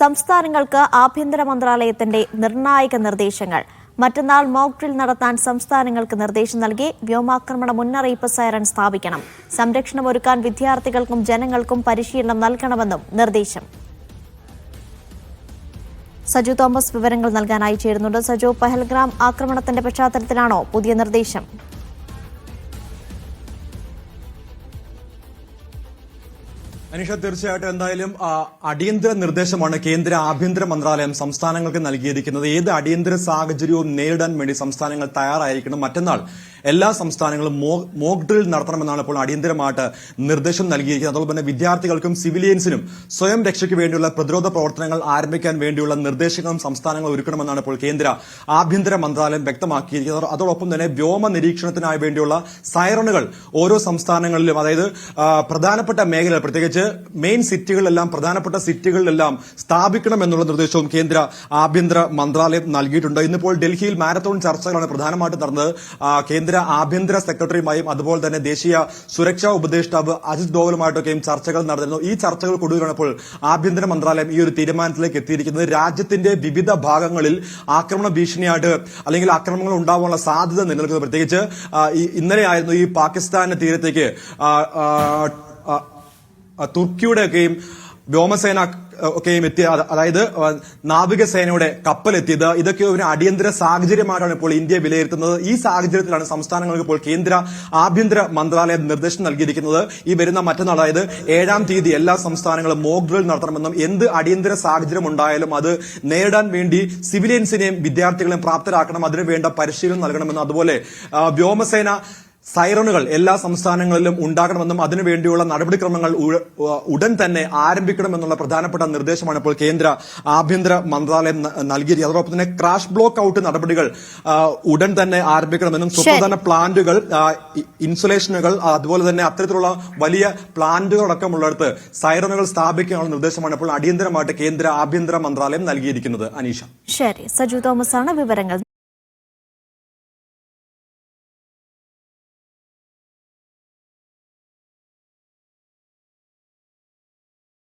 സംസ്ഥാനങ്ങൾക്ക് ആഭ്യന്തര മന്ത്രാലയത്തിന്റെ നിർണായക നിർദ്ദേശങ്ങൾ. മറ്റന്നാൾ മോക്ക് ഡ്രിൽ നടത്താൻ സംസ്ഥാനങ്ങൾക്ക് നിർദ്ദേശം നൽകി വ്യോമാക്രമണ മുന്നറിയിപ്പ് സൈറൺ സ്ഥാപിക്കണം. സംരക്ഷണം ഒരുക്കാൻ വിദ്യാർത്ഥികൾക്കും ജനങ്ങൾക്കും പരിശീലനം നൽകണമെന്നും നിർദ്ദേശം. സജു തോമസ് വിവരങ്ങൾ നൽകാനായി ചേരുന്നുണ്ട്. സജു പഹൽഗ്രാം ആക്രമണത്തിന്റെ പശ്ചാത്തലത്തിലാണോ പുതിയ നിർദ്ദേശം? അനീഷ തീർച്ചയായിട്ടും എന്തായാലും അടിയന്തര നിർദ്ദേശമാണ് കേന്ദ്ര ആഭ്യന്തര മന്ത്രാലയം സംസ്ഥാനങ്ങൾക്ക് നൽകിയിരിക്കുന്നത്. ഏത് അടിയന്തര സാഹചര്യവും നേരിടാൻ വേണ്ടി സംസ്ഥാനങ്ങൾ തയ്യാറായിരിക്കണം. മറ്റന്നാൾ എല്ലാ സംസ്ഥാനങ്ങളും മോക്ക് ഡ്രിൽ നടത്തണമെന്നാണ് ഇപ്പോൾ അടിയന്തരമായിട്ട് നിർദ്ദേശം നൽകിയിരിക്കുന്നത്. അതുപോലെ തന്നെ വിദ്യാർത്ഥികൾക്കും സിവിലിയൻസിനും സ്വയം രക്ഷയ്ക്ക് വേണ്ടിയുള്ള പ്രതിരോധ പ്രവർത്തനങ്ങൾ ആരംഭിക്കാൻ വേണ്ടിയുള്ള നിർദ്ദേശങ്ങളും സംസ്ഥാനങ്ങൾ ഒരുക്കണമെന്നാണ് ഇപ്പോൾ കേന്ദ്ര ആഭ്യന്തര മന്ത്രാലയം വ്യക്തമാക്കിയിരിക്കുന്നത്. അതോടൊപ്പം തന്നെ വ്യോമ നിരീക്ഷണത്തിനായി വേണ്ടിയുള്ള സൈറണുകൾ ഓരോ സംസ്ഥാനങ്ങളിലും അതായത് പ്രധാനപ്പെട്ട മേഖലകൾ പ്രത്യേകിച്ച് മെയിൻ സിറ്റികളിലെല്ലാം പ്രധാനപ്പെട്ട സിറ്റികളിലെല്ലാം സ്ഥാപിക്കണം എന്നുള്ള നിർദ്ദേശവും കേന്ദ്ര ആഭ്യന്തര മന്ത്രാലയം നൽകിയിട്ടുണ്ട്. ഇന്നിപ്പോൾ ഡൽഹിയിൽ മാരത്തോൺ ചർച്ചകളാണ് പ്രധാനമായിട്ടും നടന്നത്. ആ, കേന്ദ്ര ആഭ്യന്തര സെക്രട്ടറിയുമായും അതുപോലെ തന്നെ ദേശീയ സുരക്ഷാ ഉപദേഷ്ടാവ് അജിത് ഡോവലുമായിട്ടൊക്കെയും ചർച്ചകൾ നടന്നിരുന്നു. ഈ ചർച്ചകൾക്കൊടുവിലാണ് ഇപ്പോൾ ആഭ്യന്തര മന്ത്രാലയം ഈ ഒരു തീരുമാനത്തിലേക്ക് എത്തിയിരിക്കുന്നത്. രാജ്യത്തിന്റെ വിവിധ ഭാഗങ്ങളിൽ ആക്രമണ ഭീഷണിയായിട്ട് അല്ലെങ്കിൽ ആക്രമണങ്ങൾ ഉണ്ടാവാനുള്ള സാധ്യത നിലനിൽക്കുന്നത് പ്രത്യേകിച്ച് ഇന്നലെയായിരുന്നു ഈ പാകിസ്ഥാന്റെ തീരത്തേക്ക് തുർക്കിയുടെയൊക്കെയും വ്യോമസേന ഒക്കെയും എത്തിയ അതായത് നാവികസേനയുടെ കപ്പലെത്തിയത്. ഇതൊക്കെ ഒരു അടിയന്തര സാഹചര്യമായിട്ടാണ് ഇപ്പോൾ ഇന്ത്യ വിലയിരുത്തുന്നത്. ഈ സാഹചര്യത്തിലാണ് സംസ്ഥാനങ്ങൾക്ക് ഇപ്പോൾ കേന്ദ്ര ആഭ്യന്തര മന്ത്രാലയം നിർദ്ദേശം നൽകിയിരിക്കുന്നത്. ഈ വരുന്ന മറ്റന്നാൾ അതായത് ഏഴാം തീയതി എല്ലാ സംസ്ഥാനങ്ങളും മോക്ക് ഡ്രിൽ നടത്തണമെന്നും എന്ത് അടിയന്തര സാഹചര്യം ഉണ്ടായാലും അത് നേരിടാൻ വേണ്ടി സിവിലിയൻസിനെയും വിദ്യാർത്ഥികളെയും പ്രാപ്തരാക്കണം. അതിനു വേണ്ട പരിശീലനം നൽകണമെന്നും അതുപോലെ വ്യോമസേന സൈറണുകൾ എല്ലാ സംസ്ഥാനങ്ങളിലും ഉണ്ടാകണമെന്നും അതിനുവേണ്ടിയുള്ള നടപടിക്രമങ്ങൾ ഉടൻ തന്നെ ആരംഭിക്കണമെന്നുള്ള പ്രധാനപ്പെട്ട നിർദ്ദേശമാണ് ഇപ്പോൾ കേന്ദ്ര ആഭ്യന്തര മന്ത്രാലയം നൽകിയത്. അതോടൊപ്പം തന്നെ ക്രാഷ് ബ്ലോക്ക് ഔട്ട് നടപടികൾ ഉടൻ തന്നെ ആരംഭിക്കണമെന്നും സുപ്രധാന പ്ലാന്റുകൾ ഇൻസുലേഷനുകൾ അതുപോലെ തന്നെ അത്തരത്തിലുള്ള വലിയ പ്ലാന്റുകളടക്കമുള്ളിടത്ത് സൈറണുകൾ സ്ഥാപിക്കാനുള്ള നിർദ്ദേശമാണ് ഇപ്പോൾ അടിയന്തരമായിട്ട് കേന്ദ്ര ആഭ്യന്തര മന്ത്രാലയം നൽകിയിരിക്കുന്നത്. അനീഷ. ശരി. സജു തോമസ് ആണ് വിവരങ്ങൾ.